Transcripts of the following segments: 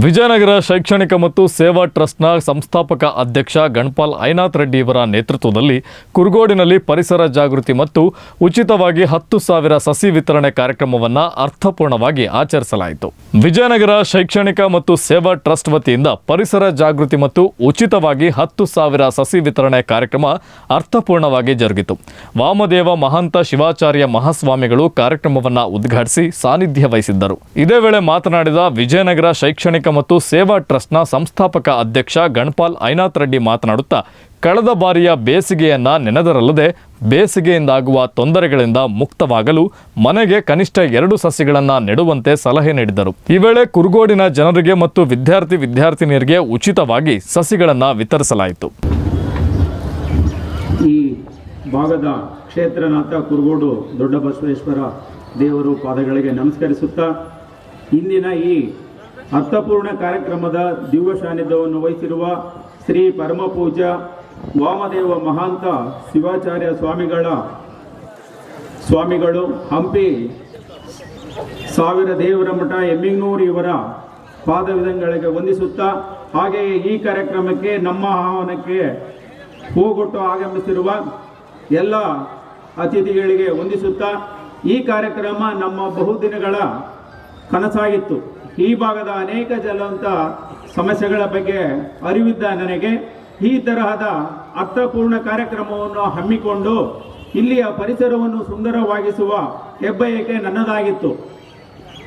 ವಿಜಯನಗರ ಶೈಕ್ಷಣಿಕ ಮತ್ತು ಸೇವಾ ಟ್ರಸ್ಟ್ನ ಸಂಸ್ಥಾಪಕ ಅಧ್ಯಕ್ಷ ಗಣಪಾಲ್ ಐನಾಥ್ ರೆಡ್ಡಿ ಇವರ ನೇತೃತ್ವದಲ್ಲಿ ಕುರುಗೋಡಿನಲ್ಲಿ ಪರಿಸರ ಜಾಗೃತಿ ಮತ್ತು ಉಚಿತವಾಗಿ ಹತ್ತು ಸಾವಿರ ಸಸಿ ವಿತರಣೆ ಕಾರ್ಯಕ್ರಮವನ್ನು ಅರ್ಥಪೂರ್ಣವಾಗಿ ಆಚರಿಸಲಾಯಿತು. ವಿಜಯನಗರ ಶೈಕ್ಷಣಿಕ ಮತ್ತು ಸೇವಾ ಟ್ರಸ್ಟ್ ವತಿಯಿಂದ ಪರಿಸರ ಜಾಗೃತಿ ಮತ್ತು ಉಚಿತವಾಗಿ ಹತ್ತು ಸಾವಿರ ಸಸಿ ವಿತರಣೆ ಕಾರ್ಯಕ್ರಮ ಅರ್ಥಪೂರ್ಣವಾಗಿ ಜರುಗಿತು. ವಾಮದೇವ ಮಹಾಂತ ಶಿವಾಚಾರ್ಯ ಮಹಾಸ್ವಾಮಿಗಳು ಕಾರ್ಯಕ್ರಮವನ್ನು ಉದ್ಘಾಟಿಸಿ ಸಾನ್ನಿಧ್ಯ ವಹಿಸಿದ್ದರು. ಇದೇ ವೇಳೆ ಮಾತನಾಡಿದ ವಿಜಯನಗರ ಶೈಕ್ಷಣಿಕ ಮತ್ತು ಸೇವಾ ಟ್ರಸ್ಟ್ನ ಸಂಸ್ಥಾಪಕ ಅಧ್ಯಕ್ಷ ಗಣಪಾಲ್ ಐನಾಥ್ ರೆಡ್ಡಿ ಮಾತನಾಡುತ್ತಾ, ಕಳೆದ ಬಾರಿಯ ಬೇಸಿಗೆಯನ್ನ ನೆನೆದರಲ್ಲದೆ ಬೇಸಿಗೆಯಿಂದಾಗುವ ತೊಂದರೆಗಳಿಂದ ಮುಕ್ತವಾಗಲು ಮನೆಗೆ ಕನಿಷ್ಠ ಎರಡು ಸಸಿಗಳನ್ನು ನೆಡುವಂತೆ ಸಲಹೆ ನೀಡಿದರು ಈ ವೇಳೆ ಕುರುಗೋಡಿನ ಜನರಿಗೆ ಮತ್ತು ವಿದ್ಯಾರ್ಥಿ ವಿದ್ಯಾರ್ಥಿನಿಯರಿಗೆ ಉಚಿತವಾಗಿ ಸಸಿಗಳನ್ನು ವಿತರಿಸಲಾಯಿತು. ಈ ಭಾಗದ ಕ್ಷೇತ್ರನಾಥ ಕುರುಗೋಡು ದೊಡ್ಡ ಬಸವೇಶ್ವರ ದೇವರು ಪಾದಗಳಿಗೆ ನಮಸ್ಕರಿಸುತ್ತಾ, ಇಂದಿನ ಈ ಅರ್ಥಪೂರ್ಣ ಕಾರ್ಯಕ್ರಮದ ದಿವ್ಯ ಸಾನ್ನಿಧ್ಯವನ್ನು ವಹಿಸಿರುವ ಶ್ರೀ ಪರಮಪೂಜ ವಾಮದೇವ ಮಹಾಂತ ಶಿವಾಚಾರ್ಯ ಸ್ವಾಮಿಗಳ ಸ್ವಾಮಿಗಳು ಹಂಪಿ ಸಾವಿರ ದೇವರ ಮಠ ಎಮ್ಮಿಂಗನೂರು ಇವರ ಪಾದವಿಧಗಳಿಗೆ ವಂದಿಸುತ್ತಾ ಹಾಗೆಯೇ ಈ ಕಾರ್ಯಕ್ರಮಕ್ಕೆ ನಮ್ಮ ಆಹ್ವಾನಕ್ಕೆ ಹೂಗೊಟ್ಟು ಆಗಮಿಸಿರುವ ಎಲ್ಲ ಅತಿಥಿಗಳಿಗೆ ವಂದಿಸುತ್ತಾ ಈ ಕಾರ್ಯಕ್ರಮ ನಮ್ಮ ಬಹುದಿನಗಳ ಕನಸಾಗಿತ್ತು. ಈ ಭಾಗದ ಅನೇಕ ಜಲವಂತ ಸಮಸ್ಯೆಗಳ ಬಗ್ಗೆ ಅರಿವಿದ್ದ ನನಗೆ, ಈ ತರಹದ ಅರ್ಥಪೂರ್ಣ ಕಾರ್ಯಕ್ರಮವನ್ನು ಹಮ್ಮಿಕೊಂಡು ಇಲ್ಲಿಯ ಪರಿಸರವನ್ನು ಸುಂದರವಾಗಿಸುವ ಹೆಬ್ಬಯಕೆ ನನ್ನದಾಗಿತ್ತು.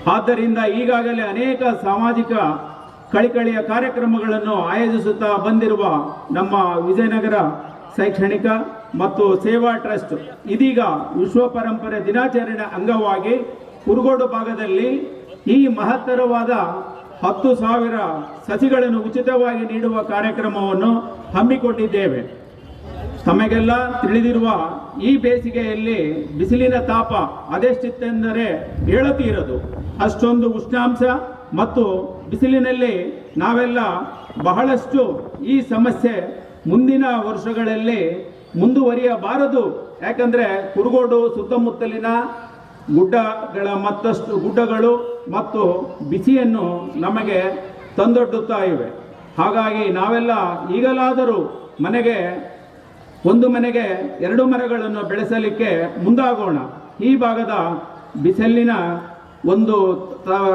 ಆದ್ದರಿಂದ ಈಗಾಗಲೇ ಅನೇಕ ಸಾಮಾಜಿಕ ಕಳಿಕಳಿಯ ಕಾರ್ಯಕ್ರಮಗಳನ್ನು ಆಯೋಜಿಸುತ್ತಾ ಬಂದಿರುವ ನಮ್ಮ ವಿಜಯನಗರ ಶೈಕ್ಷಣಿಕ ಮತ್ತು ಸೇವಾ ಟ್ರಸ್ಟ್ ಇದೀಗ ವಿಶ್ವ ಪರಂಪರೆ ದಿನಾಚರಣೆ ಅಂಗವಾಗಿ ಕುರುಗೋಡು ಭಾಗದಲ್ಲಿ ಈ ಮಹತ್ತರವಾದ ಹತ್ತು ಸಾವಿರ ಸಸಿಗಳನ್ನು ಉಚಿತವಾಗಿ ನೀಡುವ ಕಾರ್ಯಕ್ರಮವನ್ನು ಹಮ್ಮಿಕೊಂಡಿದ್ದೇವೆ ತಮಗೆಲ್ಲ ತಿಳಿದಿರುವ ಈ ಬೇಸಿಗೆಯಲ್ಲಿ ಬಿಸಿಲಿನ ತಾಪ ಅದೆಷ್ಟಿತ್ತೆಂದರೆ ಹೇಳತೀರದು ಅಷ್ಟೊಂದು ಉಷ್ಣಾಂಶ ಮತ್ತು ಬಿಸಿಲಿನಲ್ಲಿ ನಾವೆಲ್ಲ ಬಹಳಷ್ಟು ಈ ಸಮಸ್ಯೆ ಮುಂದಿನ ವರ್ಷಗಳಲ್ಲಿ ಮುಂದುವರಿಯಬಾರದು. ಯಾಕಂದರೆ ಕುರುಗೋಡು ಸುತ್ತಮುತ್ತಲಿನ ಗುಡ್ಡಗಳ ಮತ್ತಷ್ಟು, ಗುಡ್ಡಗಳು ಮತ್ತು ಬಿಸಿಯನ್ನು ನಮಗೆ ತಂದೊಡ್ಡುತ್ತಾ ಇವೆ. ಹಾಗಾಗಿ ನಾವೆಲ್ಲ ಈಗಲಾದರೂ ಮನೆಗೆ, ಒಂದು ಮನೆಗೆ ಎರಡು ಮರಗಳನ್ನು ಬೆಳೆಸಲಿಕ್ಕೆ ಮುಂದಾಗೋಣ. ಈ ಭಾಗದ ಬಿಸಿಲಿನ ಒಂದು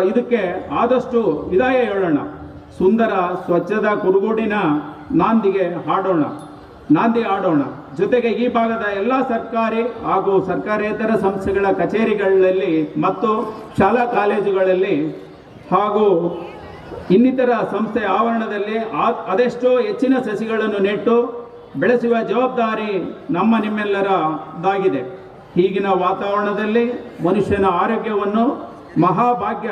ಇದಕ್ಕೆ ಆದಷ್ಟು ವಿದಾಯ ಹೇಳೋಣ. ಸುಂದರ, ಸ್ವಚ್ಛದ ಕುರುಗೋಡಿನ ನಾಂದಿಗೆ ಹಾಡೋಣ. ನಾಂದಿ ಆಡೋಣ. ಜೊತೆಗೆ ಈ ಭಾಗದ ಎಲ್ಲ ಸರ್ಕಾರಿ ಹಾಗೂ ಸರ್ಕಾರೇತರ ಸಂಸ್ಥೆಗಳ ಕಚೇರಿಗಳಲ್ಲಿ ಮತ್ತು ಶಾಲಾ ಕಾಲೇಜುಗಳಲ್ಲಿ ಹಾಗೂ ಇನ್ನಿತರ ಸಂಸ್ಥೆ ಆವರಣದಲ್ಲಿ ಅದೆಷ್ಟೋ ಹೆಚ್ಚಿನ ಸಸಿಗಳನ್ನು ನೆಟ್ಟು ಬೆಳೆಸುವ ಜವಾಬ್ದಾರಿ ನಮ್ಮ ನಿಮ್ಮೆಲ್ಲರದಾಗಿದೆ. ಈಗಿನ ವಾತಾವರಣದಲ್ಲಿ ಮನುಷ್ಯನ ಆರೋಗ್ಯವನ್ನು ಮಹಾಭಾಗ್ಯ.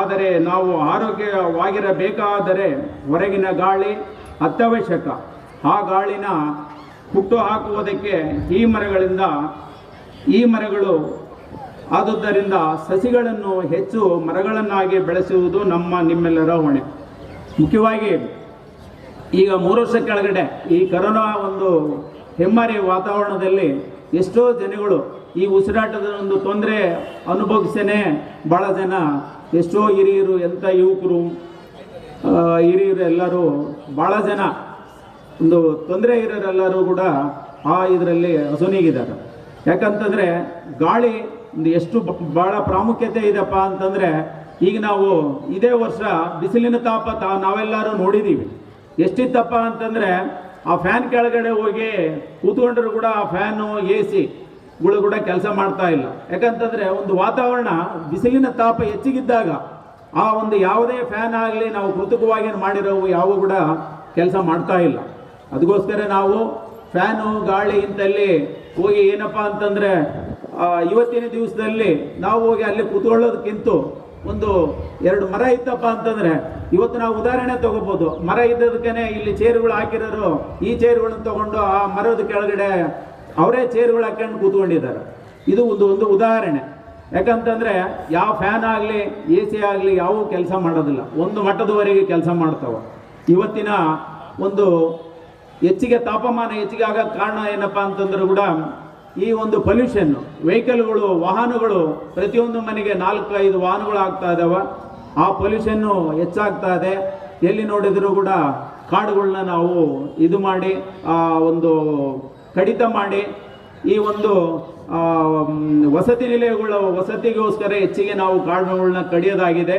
ಆದರೆ ನಾವು ಆರೋಗ್ಯವಾಗಿರಬೇಕಾದರೆ ಹೊರಗಿನ ಗಾಳಿ ಅತ್ಯವಶ್ಯಕ. ಆ ಗಾಳಿನ ಹುಟ್ಟು ಹಾಕುವುದಕ್ಕೆ ಈ ಮರಗಳಿಂದ, ಈ ಮರಗಳು ಆದುದರಿಂದ ಸಸಿಗಳನ್ನು ಹೆಚ್ಚು ಮರಗಳನ್ನಾಗಿ ಬೆಳೆಸುವುದು ನಮ್ಮ ನಿಮ್ಮೆಲ್ಲರ ಹೊಣೆ. ಮುಖ್ಯವಾಗಿ ಈಗ ಮೂರು ವರ್ಷ ಕೆಳಗಡೆ ಈ ಕರೋನಾ ಒಂದು ಹೆಮ್ಮರಿ ವಾತಾವರಣದಲ್ಲಿ ಎಷ್ಟೋ ಜನಗಳು ಈ ಉಸಿರಾಟದ ಒಂದು ತೊಂದರೆ ಅನುಭವಿಸೇನೆ ಭಾಳ ಜನ. ಎಷ್ಟೋ ಹಿರಿಯರು, ಎಂಥ ಯುವಕರು ಹಿರಿಯರು ಎಲ್ಲರೂ ಭಾಳ ಜನ ಒಂದು ತೊಂದರೆ ಇರೋರೆಲ್ಲರೂ ಕೂಡ ಆ ಇದರಲ್ಲಿ ಹಸುನೀಗಿದ್ದಾರೆ. ಯಾಕಂತಂದ್ರೆ ಗಾಳಿ ಒಂದು ಎಷ್ಟು ಭಾಳ ಪ್ರಾಮುಖ್ಯತೆ ಇದೆಪ್ಪ ಅಂತಂದ್ರೆ ಈಗ ನಾವು ಇದೇ ವರ್ಷ ಬಿಸಿಲಿನ ತಾಪ ತಾ, ನಾವೆಲ್ಲರೂ ನೋಡಿದ್ದೀವಿ ಎಷ್ಟಿತ್ತಪ್ಪ ಅಂತಂದ್ರೆ ಆ ಫ್ಯಾನ್ ಕೆಳಗಡೆ ಹೋಗಿ ಕೂತ್ಕೊಂಡ್ರು ಕೂಡ ಆ ಫ್ಯಾನು, ಎ ಸಿಗಳು ಕೂಡ ಕೆಲಸ ಮಾಡ್ತಾ ಇಲ್ಲ. ಯಾಕಂತಂದ್ರೆ ಒಂದು ವಾತಾವರಣ ಬಿಸಿಲಿನ ತಾಪ ಹೆಚ್ಚಿಗಿದ್ದಾಗ ಆ ಒಂದು ಯಾವುದೇ ಫ್ಯಾನ್ ಆಗಲಿ ನಾವು ಕೃತಕವಾಗಿ ಮಾಡಿರೋವು ಯಾವ ಕೂಡ ಕೆಲಸ ಮಾಡ್ತಾ ಇಲ್ಲ. ಅದಕ್ಕೋಸ್ಕರ ನಾವು ಫ್ಯಾನು, ಗಾಳಿ ಇಂತಲ್ಲಿ ಹೋಗಿ ಏನಪ್ಪ ಅಂತಂದ್ರೆ ಇವತ್ತಿನ ದಿವಸದಲ್ಲಿ ನಾವು ಹೋಗಿ ಅಲ್ಲಿ ಕೂತ್ಕೊಳ್ಳೋದಕ್ಕಿಂತ ಒಂದು ಎರಡು ಮರ ಇತ್ತಪ್ಪ ಅಂತಂದ್ರೆ, ಇವತ್ತು ನಾವು ಉದಾಹರಣೆ ತಗೋಬಹುದು ಮರ ಇದ್ದದಕ್ಕೇನೆ ಇಲ್ಲಿ ಚೇರುಗಳು ಹಾಕಿರೋರು, ಈ ಚೇರುಗಳನ್ನು ತಗೊಂಡು ಆ ಮರದ ಕೆಳಗಡೆ ಅವರೇ ಚೇರುಗಳು ಹಾಕೊಂಡು ಕೂತ್ಕೊಂಡಿದ್ದಾರೆ. ಇದು ಒಂದು ಒಂದು ಉದಾಹರಣೆ. ಯಾಕಂತಂದ್ರೆ, ಯಾವ ಫ್ಯಾನ್ ಆಗಲಿ, ಎ ಸಿ ಆಗಲಿ ಯಾವ ಕೆಲಸ ಮಾಡೋದಿಲ್ಲ. ಒಂದು ಮಟ್ಟದವರೆಗೆ ಕೆಲಸ ಮಾಡ್ತಾವ. ಇವತ್ತಿನ ಒಂದು ಹೆಚ್ಚಿಗೆ ತಾಪಮಾನ ಹೆಚ್ಚಿಗೆ ಆಗೋಕ್ಕೆ ಕಾರಣ ಏನಪ್ಪ ಅಂತಂದ್ರೂ ಕೂಡ ಈ ಒಂದು ಪೊಲ್ಯೂಷನ್ ವೆಹಿಕಲ್ಗಳು ವಾಹನಗಳು, ಪ್ರತಿಯೊಂದು ಮನೆಗೆ ನಾಲ್ಕು, ಐದು ವಾಹನಗಳು ಆಗ್ತಾ ಇದ್ದಾವೆ ಆ ಪೊಲ್ಯೂಷನ್ನು ಹೆಚ್ಚಾಗ್ತಾ ಇದೆ. ಎಲ್ಲಿ ನೋಡಿದರೂ ಕೂಡ ಕಾಡುಗಳನ್ನ ನಾವು ಇದು ಮಾಡಿ, ಆ ಒಂದು ಕಡಿತ ಮಾಡಿ, ಈ ಒಂದು ವಸತಿ ನಿಲಯಗಳ ವಸತಿಗೋಸ್ಕರ ಹೆಚ್ಚಿಗೆ ನಾವು ಕಾಡುಗಳನ್ನ ಕಡಿಯೋದಾಗಿದೆ.